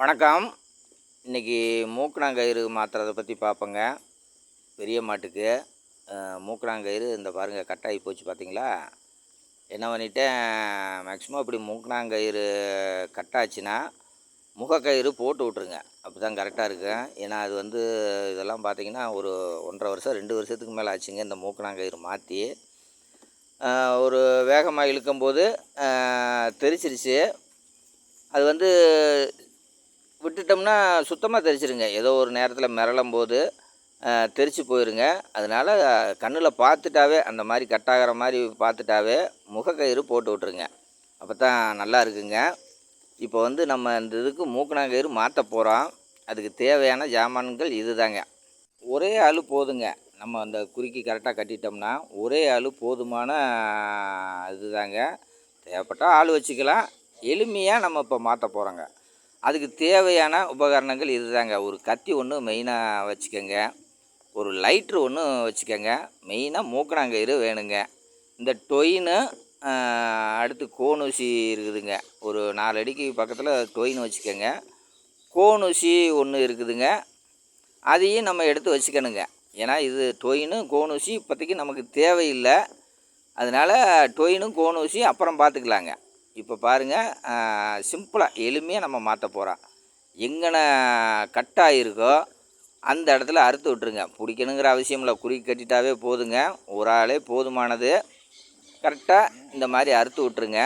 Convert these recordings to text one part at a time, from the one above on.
வணக்கம். இன்றைக்கி மூக்கணாங்கயிறு மாற்றுறதை பற்றி பார்ப்போங்க பெரிய மாட்டுக்கு. மூக்கணாங்கயிறு இந்த பாருங்கள் கட்டாகி போச்சு பார்த்தீங்களா என்ன பண்ணிட்டேன் மேக்ஸிமம் இப்படி மூக்கணாங்கயிறு கட்டாச்சுன்னா முகக்கயிறு போட்டு விட்ருங்க அப்போ தான் கரெக்டாக இருக்கும். ஏன்னா அது வந்து இதெல்லாம் பார்த்தீங்கன்னா ஒரு ஒன்றரை வருஷம் ரெண்டு வருஷத்துக்கு மேலே ஆச்சுங்க இந்த மூக்கணாங்கயிறு மாற்றி ஒரு வேகமாக இழுக்கும்போது தெரிச்சிருச்சு. அது வந்து விட்டுட்டோம்னா சுத்தமாக தெரிச்சிருங்க ஏதோ ஒரு நேரத்தில் மிரளும் போது தெரிச்சு போயிருங்க. அதனால் கண்ணில் பார்த்துட்டாவே அந்த மாதிரி கட்டாகிற மாதிரி பார்த்துட்டாவே முகக்கயிறு போட்டு விட்ருங்க அப்போ தான் நல்லா இருக்குங்க. இப்போ வந்து நம்ம இந்த இதுக்கு மூக்கணாங்கயிறு மாற்ற போகிறோம் அதுக்கு தேவையான ஜாமான்கள் இது தாங்க ஒரே ஆள் போதுங்க. நம்ம அந்த குறுக்கி கரெக்டாக கட்டிட்டோம்னா ஒரே ஆள் போதுமான இதுதாங்க. தேவைப்பட்டால் ஆள் வச்சுக்கலாம். எளிமையாக நம்ம இப்போ மாற்ற போகிறோங்க அதுக்கு தேவையான உபகரணங்கள் இதுதாங்க. ஒரு கத்தி ஒன்று மெயினாக வச்சுக்கோங்க. ஒரு லைட்ரு ஒன்று வச்சுக்கோங்க. மெயினாக மூக்கணாங்கயிறு வேணுங்க. இந்த டொயின்னு அடுத்து கோனூசி இருக்குதுங்க. ஒரு நாலு அடிக்கு பக்கத்தில் டொயின் வச்சுக்கோங்க. கோனூசி ஒன்று இருக்குதுங்க. அதையும் நம்ம எடுத்து வச்சுக்கணுங்க. ஏன்னா இது டொயினு கோனூசி இப்போதைக்கு நமக்கு தேவையில்லை. அதனால் டொயினும் கோனூசி அப்புறம் பார்த்துக்கலாங்க இப்போ பாருங்கள் சிம்பிளாக எளிமையாக நம்ம மாற்ற போகிறோம் எங்கன கட்டாக இருக்கோ அந்த இடத்துல அறுத்து விட்ருங்க பிடிக்கணுங்கிற அவசியம் இல்லை. குறுக்கி கட்டிட்டாவே போதுங்க. ஒரு ஆளே போதுமானது. கரெக்டாக இந்த மாதிரி அறுத்து விட்ருங்க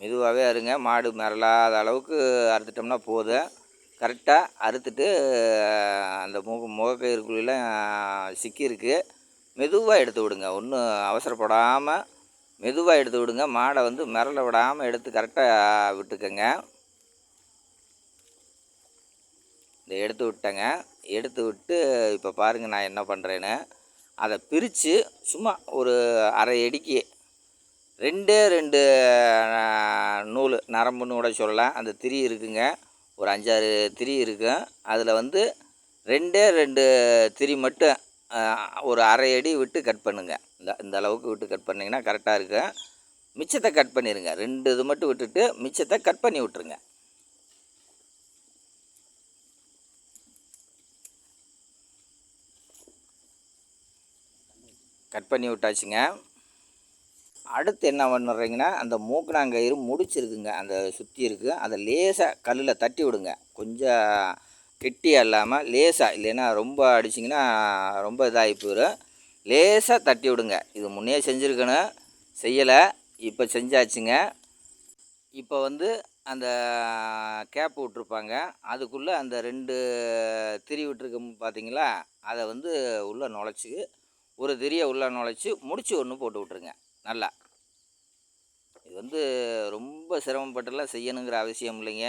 மெதுவாகவே அருங்க மாடு மிரளாத அளவுக்கு அறுத்துட்டோம்னா போதும். கரெக்டாக அறுத்துட்டு அந்த முக முகக்கயிறுக்குள்ளெலாம் சிக்கியிருக்கு. மெதுவாக எடுத்து விடுங்க. ஒன்றும் அவசரப்படாமல் மெதுவாக எடுத்து விடுங்க. மாடை வந்து மிரள விடாமல் எடுத்து கரெக்டாக விட்டுக்கங்க. இதை எடுத்து விட்டேங்க. எடுத்து விட்டு இப்போ பாருங்கள் நான் என்ன பண்ணுறேன்னு அதை பிரித்து சும்மா ஒரு அரை அடிக்கு ரெண்டே ரெண்டு நூல் நரம்புன்னு கூட சொல்லலாம். அந்த திரி இருக்குங்க. ஒரு அஞ்சாறு திரி இருக்கும் அதில் வந்து ரெண்டே ரெண்டு திரி மட்டும் ஒரு அரை அடி விட்டு கட் பண்ணுங்கள் இந்த இந்த அளவுக்கு விட்டு கட் பண்ணிங்கன்னா கரெக்டாக இருக்கும். மிச்சத்தை கட் பண்ணிடுங்க ரெண்டு இது மட்டும் விட்டுட்டு மிச்சத்தை கட் பண்ணி விட்ருங்க கட் பண்ணி விட்டாச்சுங்க. அடுத்து என்ன பண்ணுறீங்கன்னா அந்த மூக்கணாங்கயிறு முடிச்சிருக்குங்க. அந்த சுற்றி இருக்குது அதை லேசாக கல்லில் தட்டி விடுங்க. கொஞ்சம் கெட்டி இல்லாமல் லேசாக இல்லைன்னா ரொம்ப அடிச்சிங்கன்னா ரொம்ப இதாகி போயிடும் லேசாக தட்டி விடுங்க. இது முன்னே செஞ்சுருக்கணும். செய்யலை. இப்போ செஞ்சாச்சுங்க. இப்போ வந்து அந்த கேப் விட்ருப்பாங்க அதுக்குள்ளே அந்த ரெண்டு திரி விட்டுருக்க பார்த்தீங்களா? அதை வந்து உள்ளே நுழைச்சி ஒரு திரியை உள்ளே நுழைச்சி முடிச்சு ஒன்று போட்டு விட்ருங்க நல்லா. இது வந்து ரொம்ப சிரமப்பட்டுலாம் செய்யணுங்கிற அவசியம் இல்லைங்க.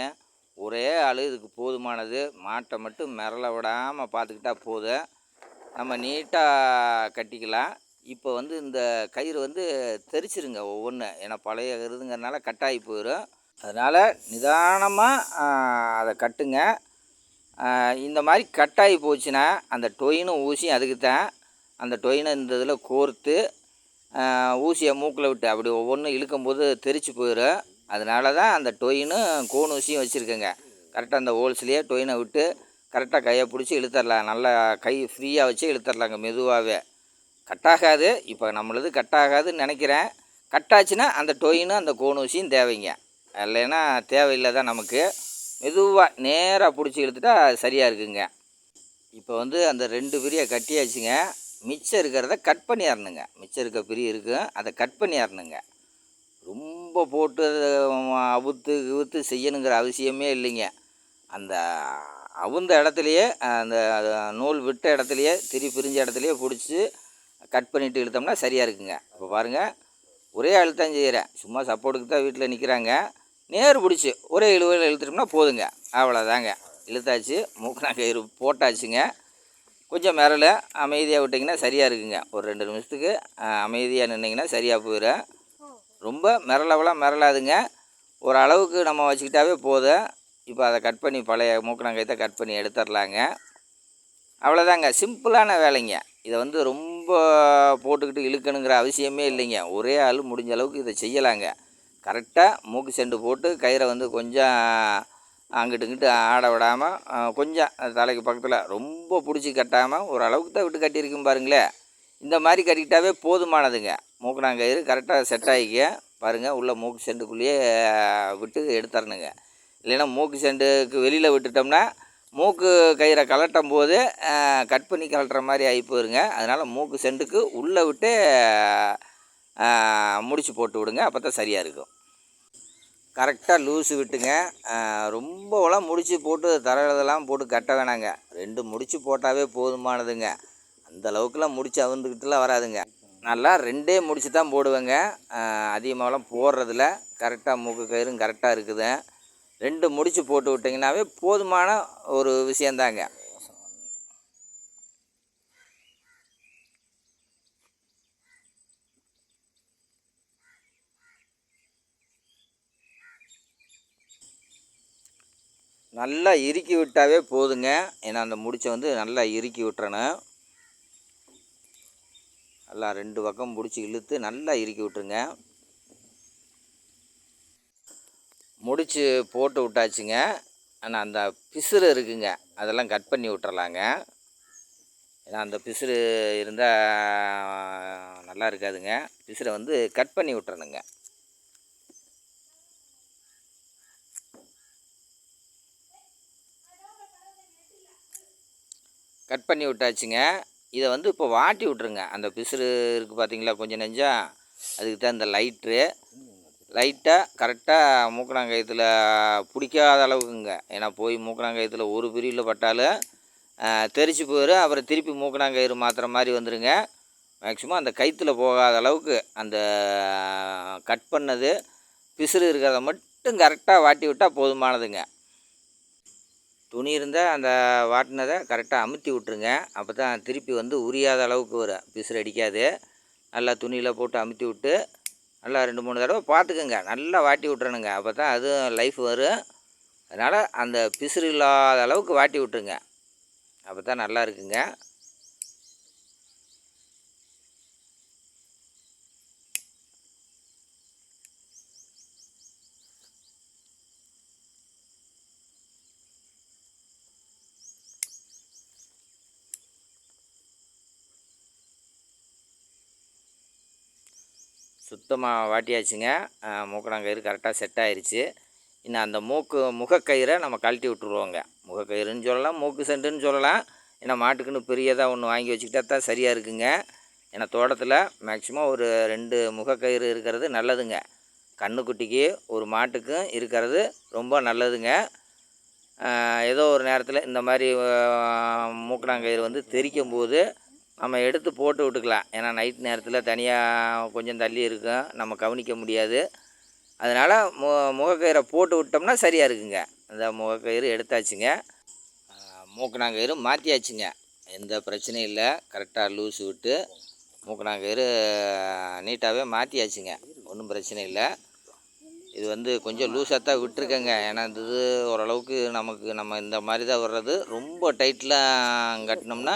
ஒரே ஆள் இதுக்கு போதுமானது. மாட்டை மட்டும் மிரள விடாமல் பார்த்துக்கிட்டா போதும். நம்ம நீட்டாக கட்டிக்கலாம். இப்போ வந்து இந்த கயிறு வந்து தெரிச்சிருங்க ஒவ்வொன்று ஏன்னா பழைய கருதுங்கிறனால கட்டாகி போயிடும் அதனால் நிதானமாக அதை கட்டுங்க. இந்த மாதிரி கட்டாகி போச்சுன்னா அந்த டொயினும் ஊசியும் அதுக்கு தான். அந்த டொயினை இந்த இதில் கோர்த்து ஊசியை மூக்கில் விட்டு அப்படி ஒவ்வொன்றும் இழுக்கும்போது தெரிச்சு போயிடும் அதனால தான் அந்த டொயினும் கோன் ஊசியும் வச்சுருக்கேங்க. கரெக்டாக அந்த ஹோல்ஸ்லேயே டொயினை விட்டு கரெக்டாக கையை பிடிச்சி இழுத்துடலாம். நல்லா கை ஃப்ரீயாக வச்சு இழுத்துடலாங்க மெதுவாகவே கட்டாகாது. இப்போ நம்மளது கட்டாகாதுன்னு நினைக்கிறேன். கட்டாச்சுன்னா அந்த டொயினும் அந்த கோன் ஊசியும் தேவைங்க. இல்லைன்னா தேவையில்லை தான் நமக்கு. மெதுவாக நேராக பிடிச்சி இழுத்துட்டா சரியாக இருக்குங்க. இப்போ வந்து அந்த ரெண்டு பிரியை கட்டியாச்சுங்க. மிச்சம் இருக்கிறத கட் பண்ணிடணுங்க மிச்சம் இருக்க பிரி இருக்கும் அதை கட் பண்ணிடணுங்க ரொம்ப போட்டு அவுத்து இவுத்து செய்யணுங்கிற அவசியமே இல்லைங்க. அந்த அவுந்த இடத்துலையே அந்த நூல் விட்ட இடத்துலையே திரி பிரிஞ்ச இடத்துலையே பிடிச்சி கட் பண்ணிவிட்டு இழுத்தோம்னா சரியாக இருக்குங்க. இப்போ பாருங்கள் ஒரே அழுத்தம் செய்கிறேன் சும்மா சப்போர்ட்டுக்கு தான் வீட்டில் நிற்கிறாங்க நேர் பிடிச்சி ஒரே இழுவையில் இழுத்துட்டோம்னா போதுங்க. அவ்வளோதாங்க இழுத்தாச்சு மூக்கணா கயிறு போட்டாச்சுங்க. கொஞ்சம் மிரல அமைதியாக விட்டிங்கன்னா சரியாக இருக்குங்க. ஒரு ரெண்டு நிமிஷத்துக்கு அமைதியாக நின்னிங்கன்னா சரியாக போயிடும் ரொம்ப மிரளவெல்லாம் மிரளாதுங்க. ஒரு அளவுக்கு நம்ம வச்சுக்கிட்டாவே போதும். இப்போ அதை கட் பண்ணி பழைய மூக்கணாங்கயத்தை கட் பண்ணி எடுத்துடலாங்க அவ்வளோதாங்க. சிம்பிளான வேலைங்க. இதை வந்து ரொம்ப போட்டுக்கிட்டு இழுக்கணுங்கிற அவசியமே இல்லைங்க. ஒரே ஆள் முடிஞ்ச அளவுக்கு இதை செய்யலாங்க. கரெக்டாக மூக்கு செண்டு போட்டு கயிறை வந்து கொஞ்சம் அங்கிட்டு இங்கிட்டு ஆட விடாமல் கொஞ்சம் தலைக்கு பக்கத்தில் ரொம்ப பிடிச்சி கட்டாமல் ஓரளவுக்கு தான் விட்டு கட்டியிருக்கும் பாருங்களேன். இந்த மாதிரி கட்டிக்கிட்டாவே போதுமானதுங்க. மூக்கணாங்கயிறு கரெக்டாக செட் ஆகிக்க பாருங்கள் உள்ளே மூக்கு செண்டுக்குள்ளேயே விட்டு எடுத்துறணுங்க. இல்லைன்னா மூக்கு செண்டுக்கு வெளியில் விட்டுட்டோம்னா மூக்கு கயிறை கலட்டும் போது கட் பண்ணி கலட்டுற மாதிரி ஆகி போயிருங்க. அதனால் மூக்கு செண்டுக்கு உள்ளே விட்டு முடிச்சு போட்டு விடுங்க. அப்போ தான் சரியாக இருக்கும். கரெக்டாக லூஸு விட்டுங்க. ரொம்பலாம் முடிச்சு போட்டு தரதெல்லாம் போட்டு கட்ட வேணாங்க. ரெண்டு முடிச்சு போட்டாவே போதுமானதுங்க. அந்த அளவுக்குலாம் முடிச்சு அவுந்துக்கிட்டுலாம் வராதுங்க. நல்லா ரெண்டே முடிச்சு தான் போடுவேங்க அதிகமாகலாம் போடுறதில்ல. கரெக்டாக மூக்கு கயிறும் கரெக்டாக இருக்குது. ரெண்டு முடிச்சு போட்டு விட்டிங்கனாவே போதுமான ஒரு விஷயந்தாங்க. நல்லா இறுக்கி விட்டாவே போதுங்க. ஏன்னா அந்த முடிச்சை வந்து நல்லா இறுக்கி விட்டுறணும். நல்லா ரெண்டு பக்கம் பிடிச்சி இழுத்து நல்லா இறுக்கி விட்டுருங்க. முடிச்சு போட்டு விட்டாச்சுங்க. ஆனால் அந்த பிசுறு இருக்குங்க. அதெல்லாம் கட் பண்ணி விட்டுறலாங்க. ஏன்னா அந்த பிசுறு இருந்தால் நல்லா இருக்காதுங்க. பிசுரை வந்து கட் பண்ணி விட்டுறணுங்க. கட் பண்ணி விட்டாச்சுங்க. இதை வந்து இப்போ வாட்டி விட்ருங்க அந்த பிசுறு இருக்குது பார்த்தீங்களா? கொஞ்சம் நெஞ்சா. அதுக்கு தான் இந்த லைட்ரு. லைட்டாக கரெக்டாக மூக்கணாங்கயத்தில் பிடிக்காத அளவுக்குங்க. ஏன்னா போய் மூக்கணாங்கயத்தில் ஒரு பிரிவில் பட்டாலும் தெரிச்சு போயிடும் அப்புறம் திருப்பி மூக்கணாங்கயிறு மாத்திர மாதிரி வந்துடுங்க மேக்ஸிமம் அந்த கயிற்றில் போகாத அளவுக்கு அந்த கட் பண்ணது பிசுறு இருக்கிறத மட்டும் கரெக்டாக வாட்டி விட்டால் போதுமானதுங்க. துணி இருந்தால் அந்த வாட்டினதை கரெக்டாக அமுத்தி விட்ருங்க அப்போ தான் திருப்பி வந்து உரியாத அளவுக்கு வரும் பிசுறு அடிக்காது. நல்லா துணியில் போட்டு அமுத்தி விட்டு நல்லா ரெண்டு மூணு தடவை பார்த்துக்குங்க. நல்லா வாட்டி விட்றணுங்க அப்போ தான் அதுவும் லைஃப் வரும். அதனால் அந்த பிசுறு இல்லாத அளவுக்கு வாட்டி விட்ருங்க அப்போ தான் நல்லா இருக்குங்க. சுத்தமாக வாட்டியாச்சுங்க. மூக்கணாங்கயிறு கரெக்டாக செட் ஆயிடுச்சு இன்னும் அந்த மூக்கு முகக்கயிறை நம்ம கழட்டி விட்டுருவோங்க. முகக்கயிறுன்னு சொல்லலாம் மூக்கு செண்டுன்னு சொல்லலாம். ஏன்னா மாட்டுக்குன்னு பெரியதாக ஒன்று வாங்கி வச்சுக்கிட்டா தான் சரியாக இருக்குங்க. ஏன்னா தோட்டத்தில் மேக்சிமம் ஒரு ரெண்டு முகக்கயிறு இருக்கிறது நல்லதுங்க. கண்ணுக்குட்டிக்கு ஒரு மாட்டுக்கும் இருக்கிறது ரொம்ப நல்லதுங்க. ஏதோ ஒரு நேரத்தில் இந்த மாதிரி மூக்கணாங்கயிறு வந்து தெரிக்கும் போது நம்ம எடுத்து போட்டு விட்டுக்கலாம். ஏன்னா நைட் நேரத்தில் தனியாக கொஞ்சம் தள்ளி இருக்கும். நம்ம கவனிக்க முடியாது. அதனால் மு முகக்கயிறை போட்டு விட்டோம்னா சரியாக இருக்குங்க. அந்த முகக்கயிறு எடுத்தாச்சுங்க. மூக்கணாங்கயிறு மாற்றியாச்சுங்க எந்த பிரச்சனையும் இல்லை. கரெக்டாக லூஸ் விட்டு மூக்கணாங்கயிறு நீட்டாகவே மாற்றியாச்சுங்க ஒன்றும் பிரச்சனை இல்லை. இது வந்து கொஞ்சம் லூஸாக தான் விட்டுருக்கேங்க. ஏன்னா இந்த இது ஓரளவுக்கு நமக்கு நம்ம இந்த மாதிரி தான் வர்றது. ரொம்ப டைட்லாம் கட்டினோம்னா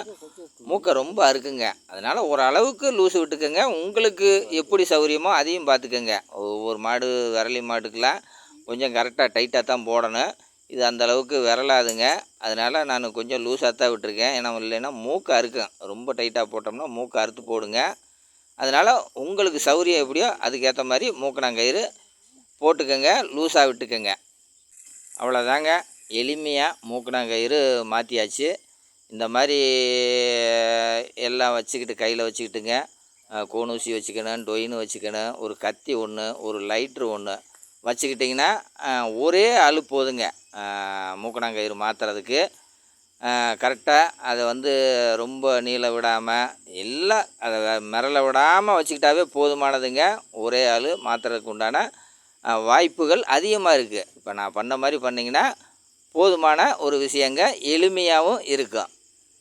மூக்கை ரொம்ப அறுக்குங்க. அதனால் ஓரளவுக்கு லூஸு விட்டுக்கோங்க. உங்களுக்கு எப்படி சௌகரியமோ அதையும் பார்த்துக்கோங்க. ஒவ்வொரு மாடு விரலி மாட்டுக்கெலாம் கொஞ்சம் கரெக்டாக டைட்டாக தான் போடணும். இது அந்த அளவுக்கு விரலாதுங்க. அதனால் நான் கொஞ்சம் லூஸாக தான் விட்டுருக்கேன். ஏன்னா இல்லைன்னா மூக்கு அறுக்கும். ரொம்ப டைட்டாக போட்டோம்னா மூக்கு அறுத்து போடுங்க. அதனால் உங்களுக்கு சௌகரியம் எப்படியோ அதுக்கேற்ற மாதிரி மூக்கணாங்கயிறு போட்டுக்கோங்க. லூஸாக விட்டுக்கோங்க. அவ்வளோதாங்க எளிமையாக மூக்கணாங்கயிறு மாற்றியாச்சு இந்த மாதிரி எல்லாம் வச்சுக்கிட்டு கையில் வச்சுக்கிட்டுங்க. கோணூசி வச்சுக்கணும் டொயின்னு வச்சுக்கணும் ஒரு கத்தி ஒன்று ஒரு லைட்ரு ஒன்று வச்சுக்கிட்டிங்கன்னா ஒரே அழு போதுங்க. மூக்கணாங்கயிறு மாற்றுறதுக்கு கரெக்டாக அதை வந்து ரொம்ப நீள விடாமல் எல்லாம் அதை மிரள விடாமல் வச்சுக்கிட்டாவே போதுமானதுங்க. ஒரே ஆள் மாற்றுறதுக்கு உண்டான வாய்ப்புகள் அதிகமாக இருக்குது இப்போ நான் பண்ண மாதிரி பண்ணிங்கன்னா போதுமான ஒரு விஷயங்க எளிமையாகவும் இருக்கும்.